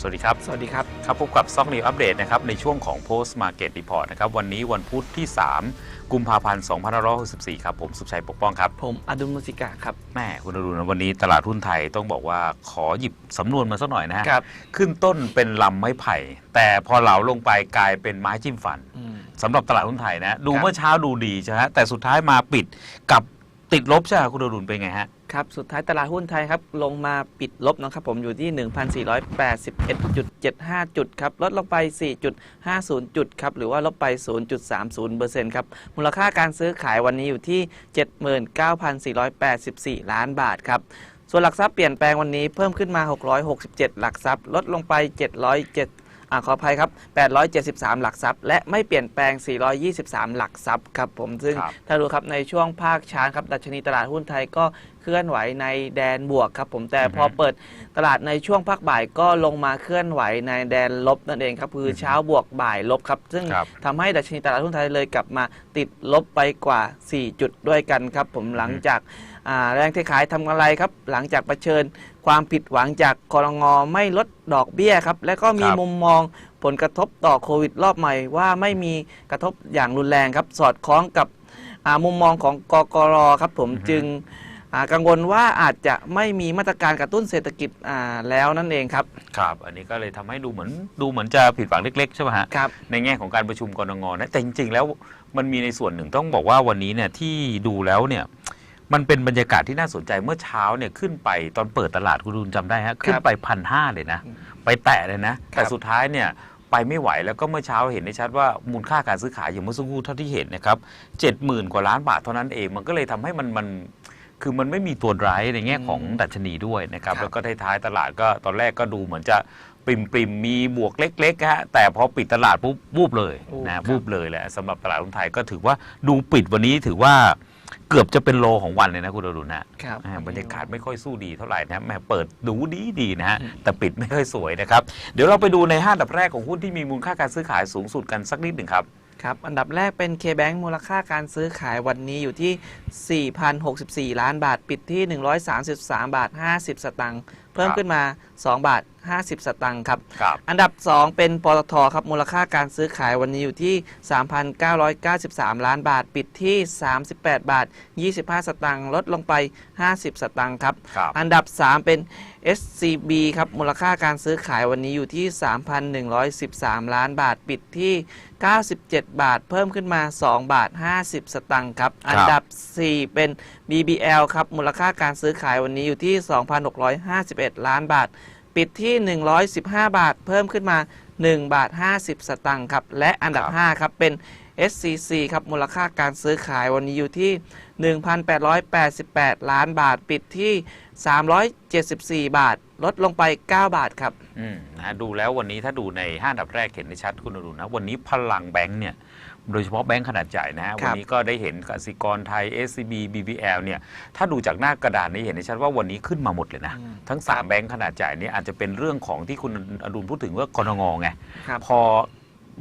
สวัสดีครับ สวัสดีครับ ครับ พบกับซอกนิวอัปเดตนะครับ ในช่วงของ Post Market Report นะครับ วันนี้วันพุธที่ 3 กุมภาพันธ์ 2564 ครับ ผมสุขชัยปกป้องครับ ผมอดุลมุสิกาครับ แม่คุณอรุณนะวันนี้ตลาดหุ้นไทยต้องบอกว่าขอหยิบสำนวนมาสักหน่อยนะฮะครับ ขึ้นต้นเป็นลำไม้ไผ่ แต่พอเหลาลงไปกลายเป็นไม้จิ้มฟันอืมสำหรับตลาดหุ้นไทยนะ ดูครับเมื่อเช้าดูดีใช่ไหมฮะแต่สุดท้ายมาปิดกับ ติดลบใช่ไหมคุณอรุณเป็นไงฮะ ครับ สุดท้ายตลาดหุ้นไทยครับ ลงมาปิดลบนะครับผมอยู่ที่ 1,481.75 จุดครับ ลดลงไป 4.50 จุดครับ หรือว่าลบไป 0.30%ครับ มูลค่าการซื้อขายวันนี้อยู่ที่ 79,484 ล้านบาทครับส่วนหลักทรัพย์เปลี่ยนแปลงวันนี้เพิ่มขึ้นมา 667 หลักทรัพย์ ลดลงไป 707 อ่าขออภัยครับ 873 หลักทรัพย์ และไม่เปลี่ยนแปลง 423 หลักทรัพย์ครับผมซึ่งครับถ้ารู้ครับในช่วงภาคช้างครับดัชนีตลาดหุ้นไทยก็เคลื่อนไหวในแดนบวกครับผมแต่อือฮึพอเปิดตลาดในช่วงภาคบ่ายก็ลงมาเคลื่อนไหวในแดนลบนั่นเองครับคือเช้าบวกบ่ายลบครับซึ่งครับทำให้ดัชนีตลาดหุ้นไทยเลยกลับมาติดลบไปกว่า 4 จุดด้วยกันครับผมหลังจากอ่า แรงเทขายทำกำไรครับ หลังจากเผชิญความผิดหวังจากกรงงไม่ลดดอกเบี้ยครับ และก็มีครับมุมมองผลกระทบต่อโควิดรอบใหม่ ว่าไม่มีกระทบอย่างรุนแรงครับ สอดคล้องกับอ่ามุมมองของกกรครับ ผมอือฮึจึงอ่ากังวลว่าอาจจะไม่มีมาตรการกระตุ้นเศรษฐกิจอ่าแล้วนั่นเองครับ ครับ อันนี้ก็เลยทำให้ดูเหมือนดูเหมือนจะผิดหวังเล็ก ๆ ใช่ไหมฮะครับในแง่ของการประชุมกรงงนะแต่จริงๆแล้วมันมีในส่วนหนึ่งต้องบอกว่าวันนี้เนี่ยที่ดูแล้วเนี่ย มันเป็นบรรยากาศที่น่าสนใจเมื่อเช้าเนี่ยขึ้นไปตอนเปิดตลาดคุณดูนจำได้ฮะขึ้นไปพันห้าเลยนะ ไปแตะเลยนะ แต่สุดท้ายเนี่ยไปไม่ไหวแล้วก็เมื่อเช้าเห็นได้ชัดว่ามูลค่าการซื้อขายอย่างเมื่อสักครู่เท่าที่เห็นนะครับเจ็ดหมื่นกว่าล้านบาทเท่านั้นเองมันก็เลยทำให้มันมันคือมันไม่มีตัวร้ายในแง่ของดัชนีด้วยนะครับครับแล้วก็ท้ายๆตลาดก็ตอนแรกก็ดูเหมือนจะปริมปริมๆมีบวกเล็กๆฮะแต่พอปิดตลาดปุ๊บวูบเลยวูบนะครับครับวูบเลยแหละสำหรับตลาดหุ้นไทยก็ถือว่าดูปิดวันนี้ถือว่า เกือบจะเป็นโลของวันเลยนะคุณอรุณนะครับ อ่าบรรยากาศไม่ค่อยสู้ดีเท่าไหร่นะแหม่เปิดดูดีดีๆนะฮะอืมแต่ปิดไม่ค่อยสวยนะครับ เดี๋ยวเราไปดูในห้าอันดับแรกของหุ้นที่มีมูลค่าการซื้อขายสูงสุดกันสักนิดหนึ่งครับ ครับ อันดับแรกเป็น KBank มูลค่าการซื้อขายวันนี้อยู่ที่ 4,064 ล้านบาท ปิดที่ 133 บาท 50 สตังค์ เพิ่มครับขึ้นมา 2 บาท 50 สตังค์ครับ ครับ อันดับ 2 เป็นปตทครับ มูลค่าการซื้อขายวันนี้อยู่ที่ 3,993 ล้านบาท ปิดที่ 38 บาท 25 สตังค์ ลดลงไป 50 สตังค์ครับ ครับ อันดับ 3 เป็น SCB ครับ มูลค่าการซื้อขายวันนี้อยู่ที่ 3,113 ล้านบาท ปิดที่ 97 บาท เพิ่มขึ้นมา 2 บาท 50 สตังค์ครับ อันดับ 4 เป็น BBL ครับ มูลค่าการซื้อขายวันนี้อยู่ที่ 2,651 ล้านบาท ปิดที่ 115 บาท เพิ่มขึ้นมา 1 บาท 50 สตังค์ครับ และอันดับครับ 5 ครับ เป็น SCC ครับ มูลค่าการซื้อขายวันนี้อยู่ที่ 1,888 ล้านบาท ปิดที่ 374 บาท ลดลงไป 9 บาทครับ อืมนะดูแล้ววันนี้ถ้าดูในห้าอันดับแรกเห็นได้ชัดคุณอรุณนะ วันนี้พลังแบงค์เนี่ย โดยเฉพาะแบงค์ขนาดใหญ่นะฮะครัวันบนี้ก็ได้เห็นกสิกรไทย SCB BBL เนี่ยถ้าดูจากหน้ากระดานนี้เห็นได้ชัดว่าวันนี้ขึ้นมาหมดเลยนะอืมทั้ง 3 แบงค์ขนาดใหญ่เนี่ยอาจจะเป็นเรื่องของที่คุณอดุลพูดถึงว่ากรงงไงครับพอ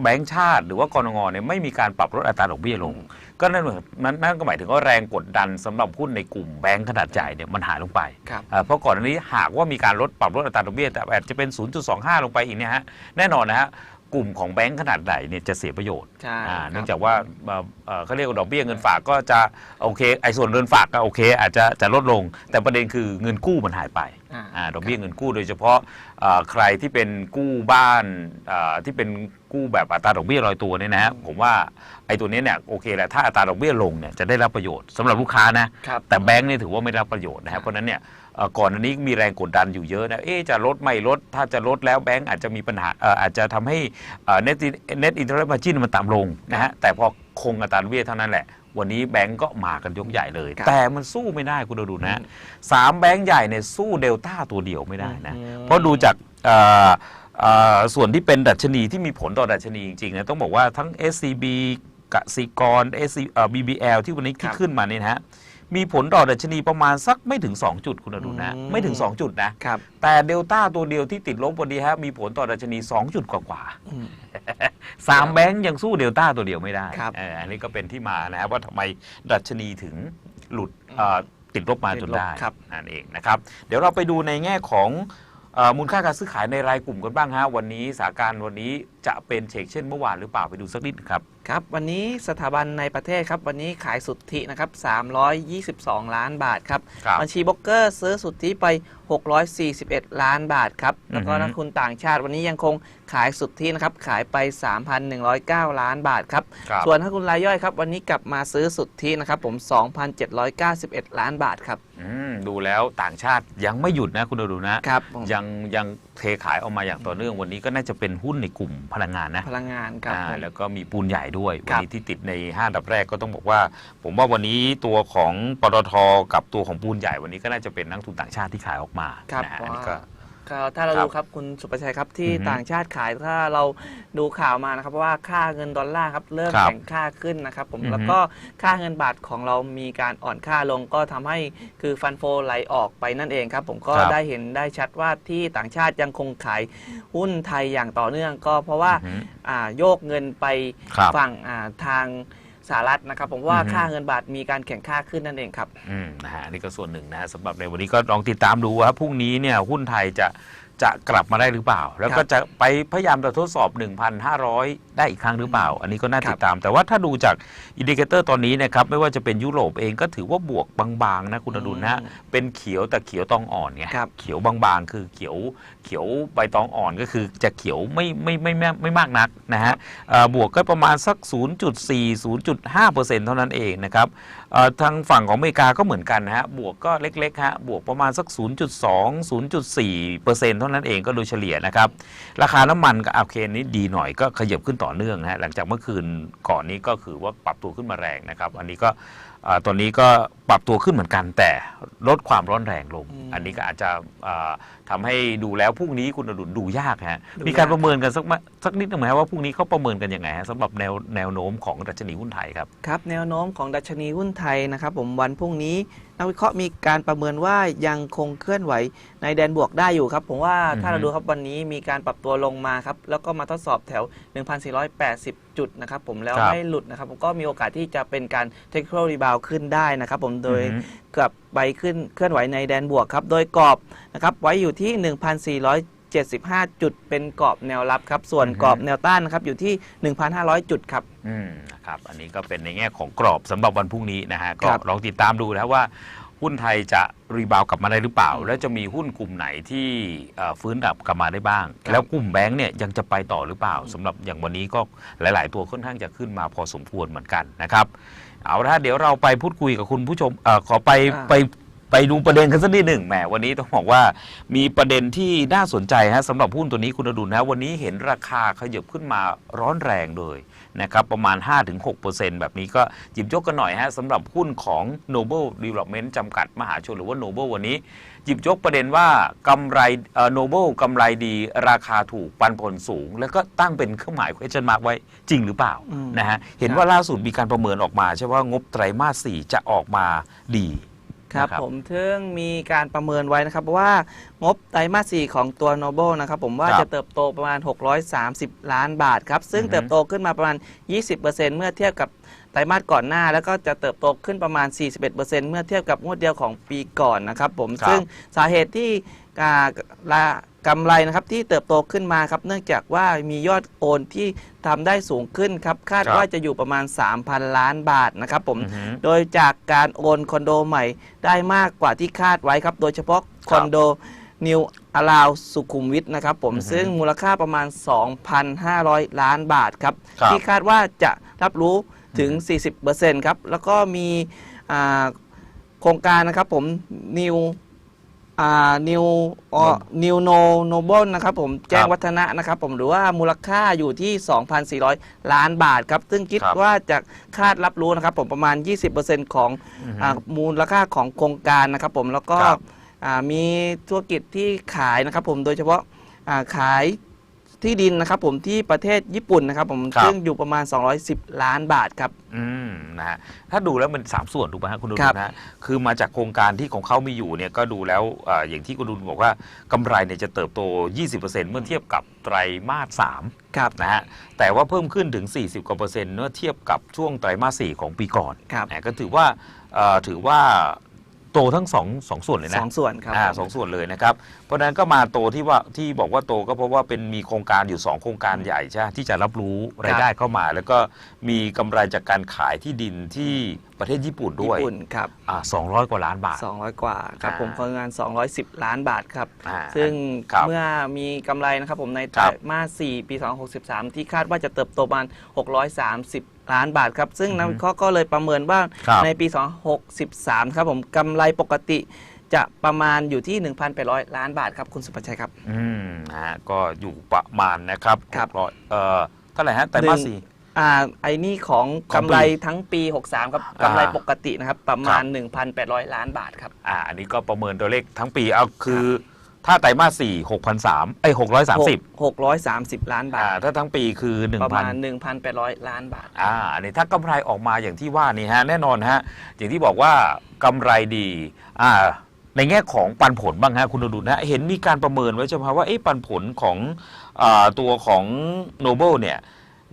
แบงค์ชาติหรือว่ากรงงเนี่ยไม่มีการปรับลดอัตราดอกเบี้ยลง ก็นั่นหมายนั่นนั่นก็หมายถึงว่าแรงกดดันสำหรับหุ้นในกลุ่มแบงค์ขนาดใหญ่เนี่ยมันหายลงไปครับอ่าเพราะก่อนอันนี้หากว่ามีการลดปรับลดอัตราดอกเบี้ยแต่อาจจะเป็น 0.25 ลงไปอีกเนี่ยฮะแน่นอนนะฮะ กลุ่มของแบงค์ขนาดใหญ่เนี่ยจะเสียประโยชน์ ใช่อ่าครับเนื่องจากว่าเอ่อเอ่อเขาเรียกว่าดอกเบี้ยเงินฝากก็จะโอเค ไอ้ส่วนเงินฝากก็โอเค อาจจะจะลดลง แต่ประเด็นคือเงินกู้มันหายไปอ่า อ่าดอกเบี้ยเงินกู้โดยเฉพาะเอ่อใครที่เป็นกู้บ้านเอ่อที่เป็นกู้แบบอัตราดอกเบี้ยลอยตัวเนี่ยนะฮะผมว่าไอ้ตัวนี้เนี่ยโอเคแหละถ้าอัตราดอกเบี้ยลงเนี่ยจะได้รับประโยชน์สำหรับลูกค้านะครับ แต่แบงค์เนี่ยถือว่าไม่ได้รับประโยชน์นะครับเพราะฉะนั้นเนี่ยเอ่อ ก่อนอันนี้มีแรงกดดันอยู่เยอะนะ เอ๊ะจะลดไม่ลด ถ้าจะลดแล้วแบงค์อาจจะมีปัญหาเอ่ออาจจะทำให้เอ่อ net net interest margin มันต่ำลงนะฮะ แต่พอคงอัตราดอกเบี้ยเท่านั้นแหละ วันนี้แบงก์ก็มากันยกใหญ่เลยครับแต่มันสู้ไม่ได้คุณดูนะสามแบงก์ใหญ่เนี่ยสู้เดลต้าตัวเดียวไม่ได้นะอืมเพราะดูจากเอ่อเอ่อส่วนที่เป็นดัชนีที่มีผลต่อดัชนีจริงๆนะต้องบอกว่าทั้ง SCB กสิกร SC เอ่อ BBL ที่วันนี้ครัที่บขึ้นมาเนี่ยนะฮะ มีผลต่อดัชนีประมาณสักไม่ถึง 2 จุดคุณอดุลนะอืม ไม่ถึง 2 จุดนะ ครับแต่เดลต้าตัวเดียวที่ติดลบวันนี้ฮะมีผลต่อดัชนี 2 จุดกว่าอืมๆสามแบงก์ยังสู้เดลต้าตัวเดียวไม่ได้ครับเอออันนี้ก็เป็นที่มานะครับว่าทำไมดัชนีถึงหลุดเอ่อติดลบมาจนได้ติดลบครับ นั่นเองนะครับ เดี๋ยวเราไปดูในแง่ของเอ่อ มูลค่าการซื้อขายในรายกลุ่มกันบ้างฮะวันนี้สถานการณ์วันนี้จะเป็นเชกเช่นเมื่อวานหรือเปล่าไปดูสักนิดครับครับ วันนี้สถาบันในประเทศครับ วันนี้ขายสุทธินะครับ322 ล้านบาทครับครับบัญชีโบรกเกอร์ซื้อสุทธิไป 641 ล้านบาทครับ แล้วก็อือฮึนักทุนต่างชาติวันนี้ยังคงขายสุทธินะครับ ขายไป 3,109 ล้านบาทครับครับส่วนนักทุนรายย่อยครับ วันนี้กลับมาซื้อสุทธินะครับผม 2,791 ล้านบาทครับอืม ดูแล้วต่างชาติยังไม่หยุดนะคุณดูนะครับผมยังยังเทขายออกมาอย่างต่อเนื่องวันนี้ก็น่าจะเป็นหุ้นในกลุ่มพลังงานนะพลังงานครับอ่าผม แล้วก็มีปูนใหญ่ด้วยควันรับนี้ที่ติดในห้าอันดับแรกก็ต้องบอกว่า ผมว่าวันนี้ตัวของปตทกับตัวของปูนใหญ่วันนี้ก็น่าจะเป็นนักทุนต่างชาติที่ขายออกมาครับนะฮะเพอันราะนี้ว่า ก็ก็ถ้าเราครับดูครับคุณสุประชัยครับที่อือฮึต่างชาติขายถ้าเราดูข่าวมานะครับว่าค่าเงินดอลลาร์ครับเริ่มครับแข็งค่าขึ้นนะครับผมอือฮึแล้วก็ค่าเงินบาทของเรามีการอ่อนค่าลงก็ทำให้คือฟันโฟไหลออกไปนั่นเองครับ ผมก็ครับได้เห็นได้ชัดว่าที่ต่างชาติยังคงขายหุ้นไทยอย่างต่อเนื่องก็เพราะว่าอือฮึอ่าโยกเงินไปครับฝั่งอ่าทาง สหรัฐนะครับผมว่าอือฮึค่าเงินบาทมีการแข่งค่าขึ้นนั่นเองครับอืมนะฮะอันนี่ก็ส่วนหนึ่งนะฮะสำหรับในวันนี้ก็ลองติดตามดูว่าพรุ่งนี้เนี่ยหุ้นไทยจะ จะกลับมาได้หรือเปล่า แล้วก็จะไปพยายามจะทดสอบ 1,500 ได้อีกครั้งหรือเปล่า อันนี้ก็น่าติดตาม แต่ว่าถ้าดูจากอินดิเคเตอร์ตอนนี้นะครับไม่ว่าจะเป็นยุโรปเองก็ถือว่าบวกบางๆนะคุณอดุลนะฮะอืมเป็นเขียวแต่เขียวตองอ่อนไงครับเขียวบางๆ คือเขียวเขียวใบตองอ่อนก็คือจะเขียวไม่ไม่ไม่ไม่ไม่มากนักนะฮะเอ่อบวกก็ประมาณสัก 0.4 0.5%เท่านั้นเองนะครับเอ่อทางฝั่งของอเมริกาก็เหมือนกันนะฮะ บวกก็เล็กๆฮะ บวกประมาณสัก 0.2 0.4 เท่านั้นเองก็โดยเฉลี่ยนะครับ ราคาน้ำมันก็โอเคนี้ดีหน่อยก็ขยับขึ้นต่อเนื่องนะฮะ หลังจากเมื่อคืนก่อนนี้ก็คือว่าปรับตัวขึ้นมาแรงนะครับ อันนี้ก็ ตอนนี้ก็ปรับตัวขึ้นเหมือนกัน แต่ลดความร้อนแรงลงอืมอันนี้ก็อาจจะเอ่อทำให้ดูแล้วพรุ่งนี้คุณอดุลดูยากฮะดูมีการยากประเมินกันสักมาสักนิดหนึ่งไหมฮะว่าพรุ่งนี้เขาประเมินกันยังไงฮะสำหรับแนวแนวโน้มของดัชนีหุ้นไทยครับครับ แนวโน้มของดัชนีหุ้นไทยนะครับผมวันพรุ่งนี้ นักวิเคราะห์มีการประเมินว่ายังคงเคลื่อนไหวในแดนบวกได้อยู่ครับ ผมว่าถ้าอือฮึเราดูครับวันนี้มีการปรับตัวลงมาครับ แล้วก็มาทดสอบแถว 1,480 จุดนะครับ ผมแล้วไม่หลุดนะครับผมก็มีโอกาสที่จะเป็นการ technical rebound ขึ้นได้นะครับ ผมโดยอือฮึกลับไปขึ้นเคลื่อนไหวในแดนบวกครับ โดยกรอบนะครับไว้อยู่ที่ 1,475 จุดเป็นกรอบแนวรับครับ ส่วนอือฮึกรอบแนวต้านนะครับอยู่ที่ 1,500 จุดครับ อืมนะครับอันนี้ก็เป็นในแง่ของกรอบสำหรับวันพรุ่งนี้นะฮะก็ครับ ลองติดตามดูนะครับว่า หุ้นไทยจะรีบาวกลับมาได้หรือเปล่า แล้วจะมีหุ้นกลุ่มไหนที่เอ่อฟื้นกลับกลับมาได้บ้างครับแล้วกลุ่มแบงค์เนี่ยยังจะไปต่อหรือเปล่าสำหรับอย่างวันนี้ก็หลาย ๆ ตัวค่อนข้างจะขึ้นมาพอสมควรเหมือนกันนะครับ เอาละเดี๋ยวเราไปพูดคุยกับคุณผู้ชมเออขอไปอ่า ไป ไปดูประเด็นกันสักนิดหนึ่งแหมวันนี้ต้องบอกว่ามีประเด็นที่น่าสนใจฮะสำหรับหุ้นตัวนี้คุณอดุลนะวันนี้เห็นราคาขยับขึ้นมาร้อนแรงเลยนะครับประมาณ 5-6%แบบนี้ก็หยิบยกกันหน่อยฮะสำหรับหุ้นของ Noble Development จำกัดมหาชนหรือว่า Noble วันนี้หยิบยกประเด็นว่ากำไรเอ่อ Noble กำไรดีราคาถูกปันผลสูง แล้วก็ตั้งเป็นเครื่องหมาย question mark ไว้จริงหรือเปล่านะฮะเห็นว่าล่าสุดมีการประเมินออกมา ใช่ว่างบไตรมาส4จะออกมาดี ครับนะครับผมซึ่งมีการประเมินไว้นะครับว่างบไตรมาส 4 ของตัว Noble นะครับผมว่าครับจะเติบโตประมาณ 630 ล้านบาทครับ ซึ่งอือฮึ เติบโตขึ้นมาประมาณ 20%เมื่อเทียบกับไตรมาสก่อนหน้า แล้วก็จะเติบโตขึ้นประมาณ 41%เมื่อเทียบกับงวดเดียวของปีก่อนนะครับผมครับซึ่งสาเหตุที่อ่าละ กำไรนะครับที่เติบโตขึ้นมาครับเนื่องจากว่ามียอดโอนที่ทำได้สูงขึ้นครับคาดครับว่าจะอยู่ประมาณ 3,000 ล้านบาทนะครับผมอือฮึโดยจากการโอนคอนโดใหม่ได้มากกว่าที่คาดไว้ครับ โดยเฉพาะคอนโดนิวอลาวสุขุมวิทนะครับผมอือฮึซึ่งมูลค่าประมาณ 2,500 ล้านบาทครับครับ ที่คาดว่าจะรับรู้ถึง 40%ครับ แล้วก็มีอ่าโครงการนะครับผมนิว นิวนิวโนโนบลนะครับผมแจ้งวัฒนะนะครับผมหรือว่ามูลค่าอยู่ที่ 2,400 ล้านบาทครับ ซึ่งคิดครับว่าจะคาดรับรู้นะครับผมประมาณ 20%ของอือฮึอ่ามูลค่าของโครงการนะครับผมแล้วก็ครับ อ่ามีธุรกิจที่ขายนะครับผมโดยเฉพาะอ่าขาย ที่ดินนะครับผมที่ประเทศญี่ปุ่นนะครับผมครับ ซึ่งอยู่ประมาณ 210 ล้านบาทครับ อืมนะฮะถ้าดูแล้วมัน3ส่วนถูกไหมฮะคุณดุลครับนะฮะคือมาจากโครงการที่ของเขามีอยู่เนี่ยก็ดูแล้วเอออย่างที่คุณดุลบอกว่ากำไรเนี่ยจะเติบโต 20%เมื่อเทียบกับไตรมาส3ครับนะฮะแต่ว่าเพิ่มขึ้นถึง 40กว่าเปอร์เซ็นต์เมื่อเทียบกับช่วงไตรมาส4ของปีก่อนครับ นะก็ถือว่าเอ่อถือว่า โตทั้งสองสองส่วนเลยนะสองส่วนครับอ่าผมสองส่วนเลยนะครับ เพราะฉะนั้นก็มาโตที่ว่าที่บอกว่าโตก็เพราะว่าเป็นมีโครงการอยู่ 2 โครงการใหญ่ใช่ไหมที่จะรับรู้รายได้เข้ามา แล้วก็มีกำไรจากการขายที่ดินที่ประเทศญี่ปุ่นด้วยญี่ปุ่นครับอ่า200กว่าล้านบาท 200 กว่าครับอ่าผมพลังงาน210 ล้านบาทครับ อ่าซึ่งครับเมื่อมีกำไรนะครับผมในครัไตรบมาส4ปี2063 ที่คาดว่าจะเติบโตประมาณ630 ล้านบาทครับ ซึ่งนักวิเคราะห์ก็เลยประเมินว่าครับในปี 2063 ครับผมกำไรปกติจะประมาณอยู่ที่ 1,800 ล้านบาทครับ คุณสุภชัยครับ อืมนะฮะก็อยู่ประมาณนะครับครับร้อยเอ่อเท่าไหร่ฮะไตรมาสสี่อ่าไอ้นี่ของของปีกำไรทั้งปี 63 ครับอ่ากำไรปกตินะครับ ประมาณครับ1,800 ล้านบาทครับ อ่า อันนี้ก็ประเมินตัวเลขทั้งปีเอาคือ ถ้าไตรมาสสี่หกพันสามไอ้หกร้อยสามสิบ630 ล้านบาอ่าท ถ้าทั้งปีคือหนึ่งประพัน มาณ 1,800 ล้านบาท อ่าอันนี้ถ้ากำไรออกมาอย่างที่ว่านี่ฮะแน่นอนฮะอย่างที่บอกว่ากำไรดีอ่าในแง่ของปันผลบ้างฮะคุณอดุลฮะเห็นมีการประเมินไว้ใช่ไหมว่าเอ๊ะปันผลของอาตัวของโนเบิลเนี่ย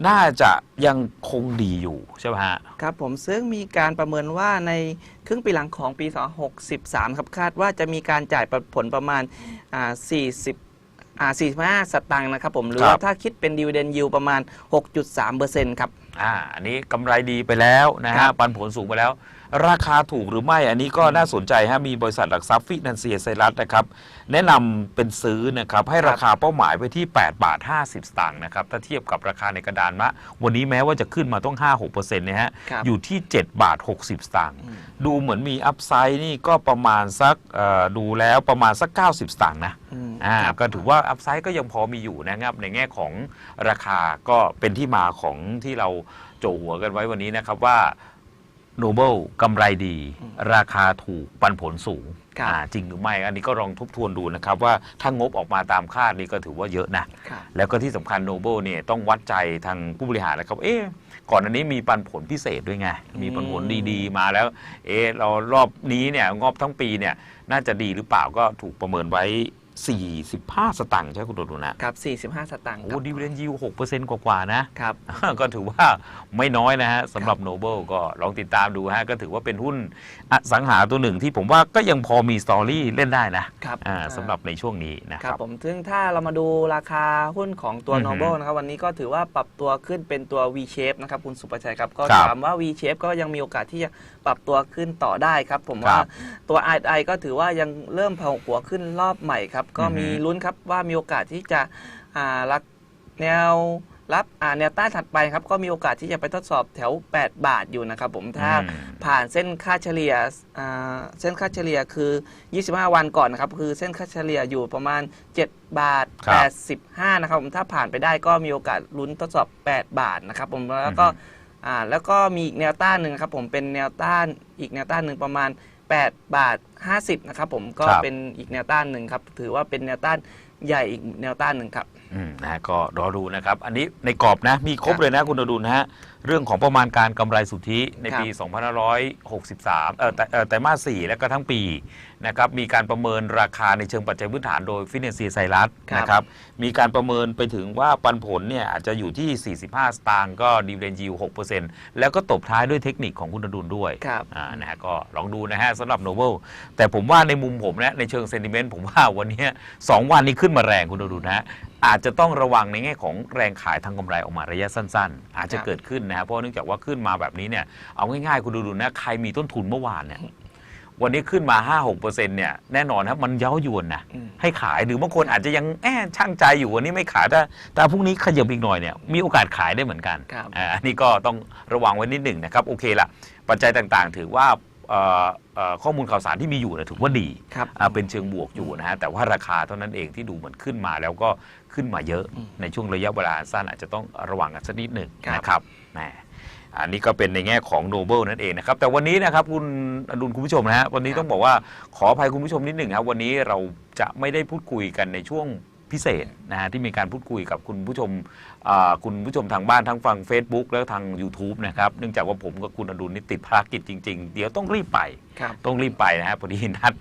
น่าจะยังคงดีอยู่ใช่ไหมฮะ ครับผมซึ่งมีการประเมินว่าในครึ่งปีหลังของปี 2063 ครับคาดว่าจะมีการจ่ายผลประมาณอ่า40อ่า45 สตางค์นะครับผม หรือครับว่าถ้าคิดเป็นดิวเดนยิวประมาณ 6.3%ครับ อ่าอันนี้กำไรดีไปแล้วนะครัฮะบปันผลสูงไปแล้ว ราคาถูกหรือไม่อันนี้ก็น่าสนใจฮะมีบริษัทหลักทรัพย์ฟินันเซียไซรัสนะครับ แนะนำเป็นซื้อนะครับให้ราคาเป้าหมายไปที่ 8 บาท 50 สตางค์นะครับถ้าเทียบกับราคาในกระดานมะ วันนี้แม้ว่าจะขึ้นมาต้อง 5-6%เนี่ยฮะครับอยู่ที่ 7 บาท 60 สตางค์อืมดูเหมือนมีอัพไซด์นี่ก็ประมาณสักเอ่อดูแล้วประมาณสัก 90 สตางค์นะอืมอ่าครับก็ถือว่าอัพไซด์ก็ยังพอมีอยู่นะครับในแง่ของราคาก็เป็นที่มาของที่เรา โจหัวกันไว้วันนี้นะครับว่าโนเบิลกำไรดี ราคาถูกปันผลสูงครับอ่าจริงหรือไม่ อันนี้ก็ลองทบทวนดูนะครับ ว่าถ้างบออกมาตามคาดนี่ก็ถือว่าเยอะนะครับแล้วก็ที่สำคัญโนเบิลเนี่ยต้องวัดใจทางผู้บริหารแล้วครับ เอ๊ะก่อนอันนี้มีปันผลพิเศษด้วยไง มีปันผลดีๆ มาแล้ว เอ๊ะเรารอบนี้เนี่ยงบทั้งปีเนี่ยน่าจะดีหรือเปล่าก็ถูกประเมินไว้ 45 สตังค์ใช่ไหมคุณโดดุนะครับ 45 สตางค์โอ้ครับดิวเดนยิวหกเปอร์เซ็นต์กว่าๆนะ ครับ ก็ถือว่าไม่น้อยนะฮะสำหรับโนเบิลก็ลองติดตามดูฮะ ก็ถือว่าเป็นหุ้นอสังหาตัวหนึ่งที่ผมว่าก็ยังพอมีสตอรี่เล่นได้นะครับอ่าสำหรับในช่วงนี้นะคครัรับ บผมซึ่งถ้าเรามาดูราคาหุ้นของตัว อือฮึ Noble นะครับ วันนี้ก็ถือว่าปรับตัวขึ้นเป็นตัว V shape นะครับ คุณสุประชัยครับ ก็ครับ ถามว่า V shape ก็ยังมีโอกาสที่จะ ปรับตัวขึ้นต่อได้ครับ ผมครัว่าบตัว RSI ก็ถือว่ายังเริ่มเผาหัวขึ้นรอบใหม่ครับ ก็อือฮึมีลุ้นครับว่ามีโอกาสที่จะอ่ารักแนวรับอ่าแนวต้านถัดไปครับ ก็มีโอกาสที่จะไปทดสอบแถว 8 บาทอยู่นะครับผมถ้า อืม ผ่านเส้นค่าเฉลี่ยอ่าเส้นค่าเฉลี่ยคือ 25 วันก่อนนะครับ คือเส้นค่าเฉลี่ยอยู่ประมาณ 7 บาท ครับ85 นะครับผม ถ้าผ่านไปได้ก็มีโอกาสลุ้นทดสอบ 8 บาทนะครับผม แล้วก็อื อฮึอ่าแล้วก็มีอีกแนวต้านหนึ่งครับผมเป็นแนวต้านอีกแนวต้านหนึ่งประมาณ 8 บาท 50 นะครับผมก็ครับ เป็นอีกแนวต้านหนึ่งครับ ถือว่าเป็นแนวต้านใหญ่อีกแนวต้านหนึ่งครับ อืมนะฮะก็รอดูนะครับ อันนี้ในกรอบนะ มีครบครับเลยนะคุณอดุลนะฮะ เรื่องของประมาณการกำไรสุทธิในปีครับ2563 เอ่อแต่เอ่อไตรมาส4และก็ทั้งปี นะครับมีการประเมินราคาในเชิงปัจจัยพื้นฐานโดยฟินแลนซีไซรัสครับ นะครับมีการประเมินไปถึงว่าปันผลเนี่ยอาจจะอยู่ที่ 45 สตางค์ก็ดีเวนยิว6%แล้วก็ตบท้ายด้วยเทคนิคของคุณอดุลด้วย ครับ อ่านะฮะก็ลองดูนะฮะสำหรับโนเ e ลแต่ผมว่าในมุมผมนะในเชิงเซนติเมนต์ผมว่าวันเนี้ยสองวันนี้ขึ้นมาแรงคุณดูนะฮะอาจจะต้องระวังในแง่ของแรงขายทางกำไรออกมาระยะสั้น ๆ อาจจะครับ เกิดขึ้นนะฮะเพราะเนื่องจากว่าขึ้นมาแบบนี้เนี่ยเอาง่ายๆคุณดูนะใครมีต้นทุนเมื่อวานเนี่ย วันนี้ขึ้นมา 5-6%เนี่ยแน่นอนนะมันเย้ายวนนะอืม ให้ขายหรือบางคนอาจจะยังแอบช่างใจอยู่วันนี้ไม่ขายแต่แต่พรุ่งนี้ขยับอีกหน่อยเนี่ยมีโอกาสขายได้เหมือนกันครับ อ่าอันนี้ก็ต้องระวังไว้นิดหนึ่งนะครับโอเคละปัจจัยต่างๆ ถือว่าเอ่อเอ่อข้อมูลข่าวสารที่มีอยู่นะถือว่าดี ครับ อ่าเป็นเชิงบวกอยู่นะฮะแต่ว่าราคาเท่านั้นเองที่ดูเหมือนขึ้นมาแล้วก็ขึ้นมาเยอะ อืมในช่วงระยะเวลาสั้นอาจจะต้องระวังกันสักนิดหนึ่งครับ นะครับแหม อันนี้ก็เป็นในแง่ของโนเบิลนั่นเองนะครับ แต่วันนี้นะครับคุณอดุลคุณผู้ชมนะฮะวันนี้ต้องบอกว่าขออภัยคุณผู้ชมนิดหนึ่งครับวันนี้เราจะไม่ได้พูดคุยกันในช่วงพิเศษนะฮะที่มีการพูดคุยกับคุณผู้ชมอ่าคุณผู้ชมทางบ้านทั้งฟัง Facebook แล้วทาง YouTube นะครับเนื่องจากว่าผมกับคุณอดุลนี่ติดภารกิจจริง ๆ เดี๋ยวต้องรีบไป ครับ ต้องรีบไปนะฮะพอดีนัด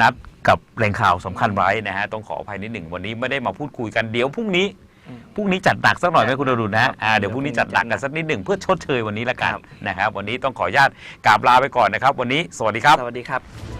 นัดกับแหล่งข่าวสำคัญไว้นะฮะต้องขออภัยนิดหนึ่งวันนี้ไม่ได้มาพูดคุยกันเดี๋ยวพรุ่งนี้อืม พรุ่งนี้จัดหนักสักหน่อยไหมคุณอรุณนะฮะครับอ่าเดี๋ยวพรุ่งนี้จัดหนักกันสักนิดหนึ่งเพื่อชดเชยวันนี้ละกันครับนะครับ วันนี้ต้องขออนุญาตกราบลาไปก่อนนะครับ วันนี้สวัสดีครับ สวัสดีครับ